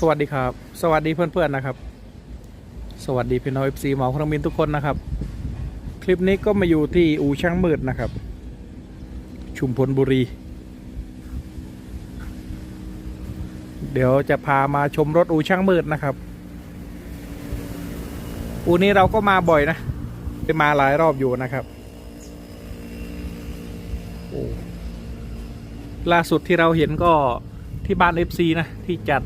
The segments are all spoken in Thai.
สวัสดีครับ สวัสดีเพื่อนๆนะครับ สวัสดีพี่น้องเอฟซีหมอครมินทุกคนนะครับ คลิปนี้ก็มาอยู่ที่อู่ช่างมืดนะครับ ชุมพลบุรี เดี๋ยวจะพามาชมรถอู่ช่างมืดนะครับ อู่นี้เราก็มาบ่อยนะไปมาหลายรอบอยู่นะครับโอ้ล่าสุดที่เราเห็นก็ที่บ้าน FC นะ ที่จัด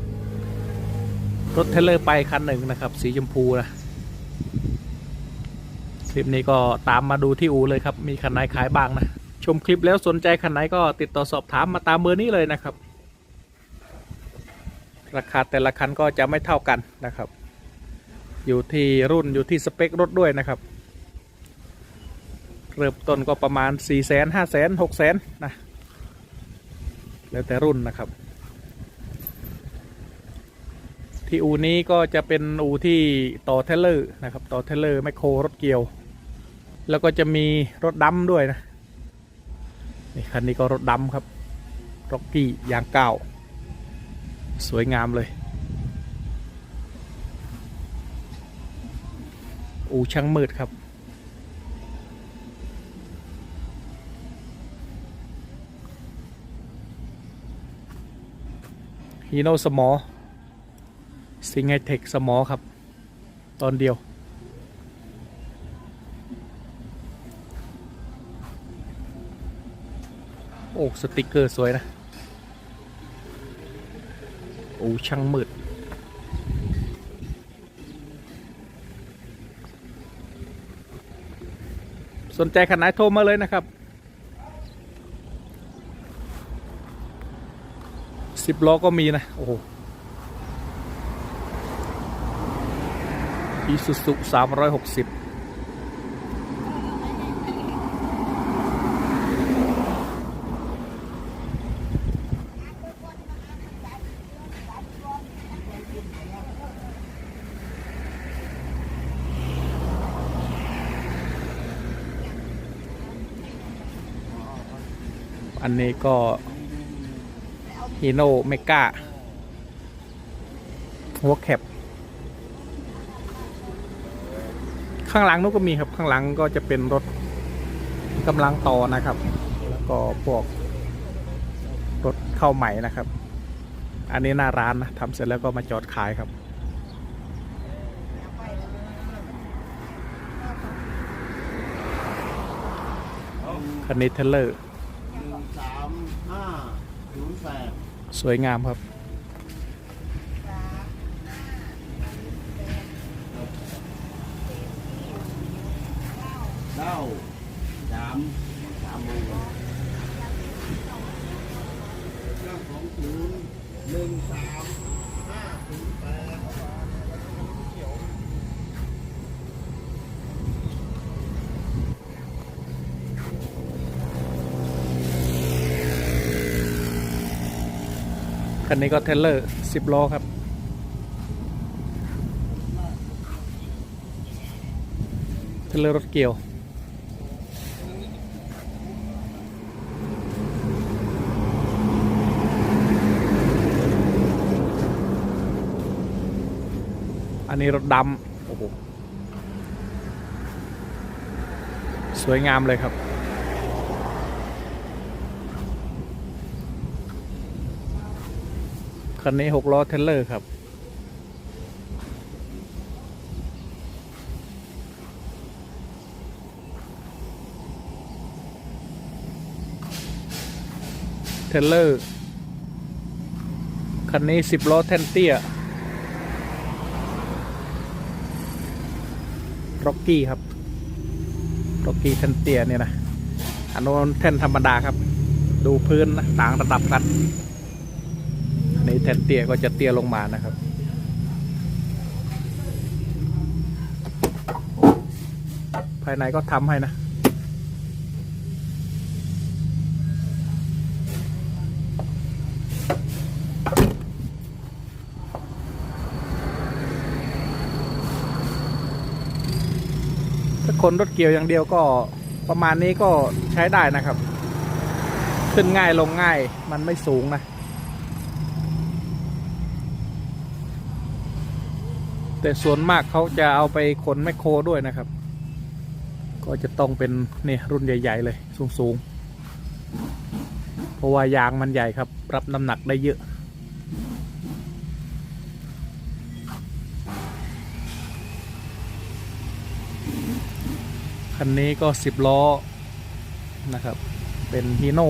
รถเทเลอร์ไปคันหนึ่งนะครับ สีชมพูนะคลิปนี้ก็ตามมาดูที่อูเลยครับ มีคันไหนขายบ้างนะ ชมคลิปแล้วสนใจคันไหนก็ติดต่อสอบถามมาตามเบอร์นี้เลยนะครับ ราคาแต่ละคันก็จะไม่เท่ากันนะครับ อยู่ที่รุ่นอยู่ที่สเปครถด้วยนะครับ เริ่มต้นก็ประมาณ 4 0 0 0 0 0 5 0 0 0 0 6 0 0 0 0นะ แล้วแต่รุ่นนะครับ ที่อูนี้ก็จะเป็นอูที่ต่อเทเลอร์นะครับต่อเทเลอร์แมคโครรถเกี่ยว แล้วก็จะมีรถดำด้วยนะนี่คันนี้ก็รถดำครับร็อกกี้ยางเก้าสวยงามเลย อูช่างมืดครับฮีโน่สมอ สิงไฮเทคสมอครับ ตอนเดียว โอ้สติกเกอร์สวยนะ โอ้ช่างมืดสนใจขนาดโทรมาเลยนะครับสิบล้อก็มีนะ โอ้โห อีซูซุสามร้อยหกสิบอันนี้ก็ฮีโน่เมกาหัวแคป ข้างหลังนู้นก็มีครับข้างหลังก็จะเป็นรถกำลังต่อนะครับ แล้วก็พวกรถเข้าใหม่นะครับ อันนี้หน้าร้านนะทำเสร็จแล้วก็มาจอดขายครับคันนี้เทเลอร์หนึ่งสามห้าศูนย์แปดสวยงามครับ เก้า สามสามโมงเก้าสองศูนย์หนึ่งสามห้าศูนย์แปดคันนี้ก็เทเลอร์สิบล้อครับเทเลอร์รถเกี่ยว นี้รถดำโอ้โหสวยงามเลยครับคันนี้หกล้อเทเลอร์ครับ เทเลอร์คันนี้สิบล้อแทนเตี้ย ร็อกกี้ครับร็อกกี้แทนเตียเนี่ยนะอันนู้นแท่นธรรมดาครับ ดูพื้นนะต่างระดับกันอันนี้แทนเตียก็จะเตียลงมานะครับภายในก็ทำให้นะ คนรถเกี่ยวอย่างเดียวก็ประมาณนี้ก็ใช้ได้นะครับ ขึ้นง่ายลงง่ายมันไม่สูงนะ แต่ส่วนมากเขาจะเอาไปขนแมคโครด้วยนะครับ ก็จะต้องเป็นนี่รุ่นใหญ่ ๆ เลยสูง ๆ เพราะว่ายางมันใหญ่ครับ รับน้ำหนักได้เยอะ คันนี้ก็สิบล้อ นะครับ เป็นฮีโน่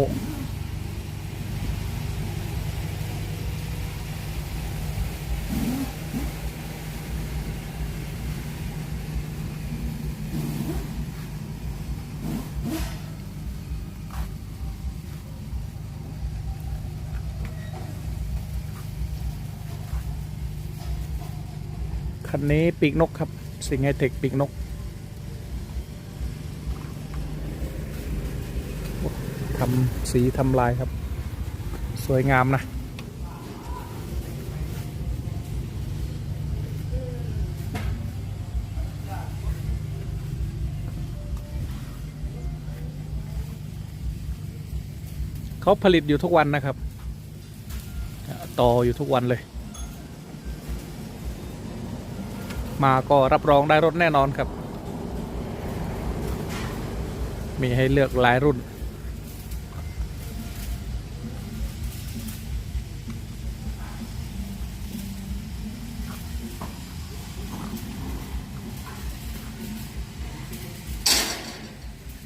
คันนี้ปีกนกครับ สิงห์ไฮเทคปีกนก ทำสีทำลายครับ สวยงามนะเขาผลิตอยู่ทุกวันนะครับ ต่ออยู่ทุกวันเลย มาก็รับรองได้รถแน่นอนครับ มีให้เลือกหลายรุ่น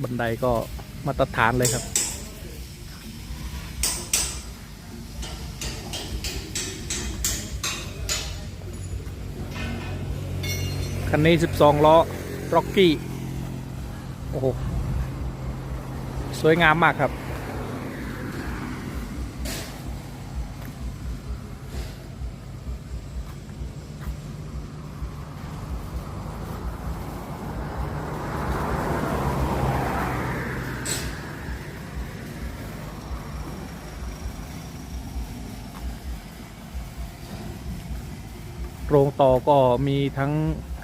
บันไดก็มาตรฐานเลยครับ คันนี้ 12 ล้อร็อกกี้ โอ้โห สวยงามมากครับ โรงต่อก็มีทั้ง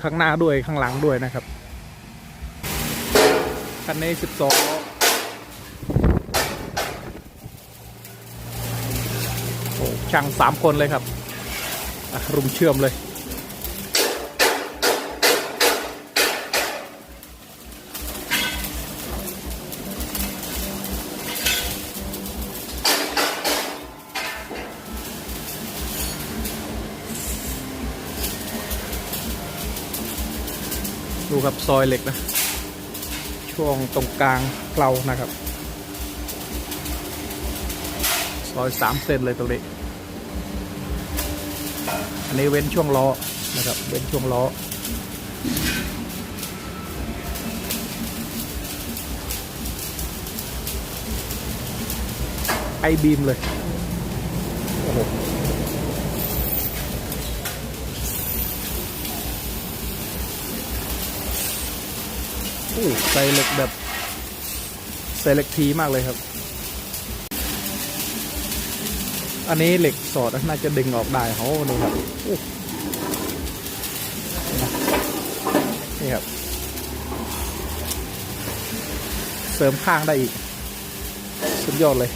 ข้างหน้าด้วยข้างหลังด้วยนะครับคันนี้ 12ล้อโอ้ช่างสามคนเลยครับ รุมเชื่อมเลย ดูครับซอยเหล็กนะ ช่วงตรงกลางเกลานะครับ ซอยสามเซนเลยตรงนี้ อันนี้เว้นช่วงล้อนะครับ เว้นช่วงล้อไอบีมเลย โอ้โห โอ้ใส่เหล็กแบบใส่เหล็กทีมากเลยครับ อันนี้เหล็กสอดน่าจะดึงออกได้เขาดูครับโอ้นี่ครับ เสริมข้างได้อีก สุดยอดเลย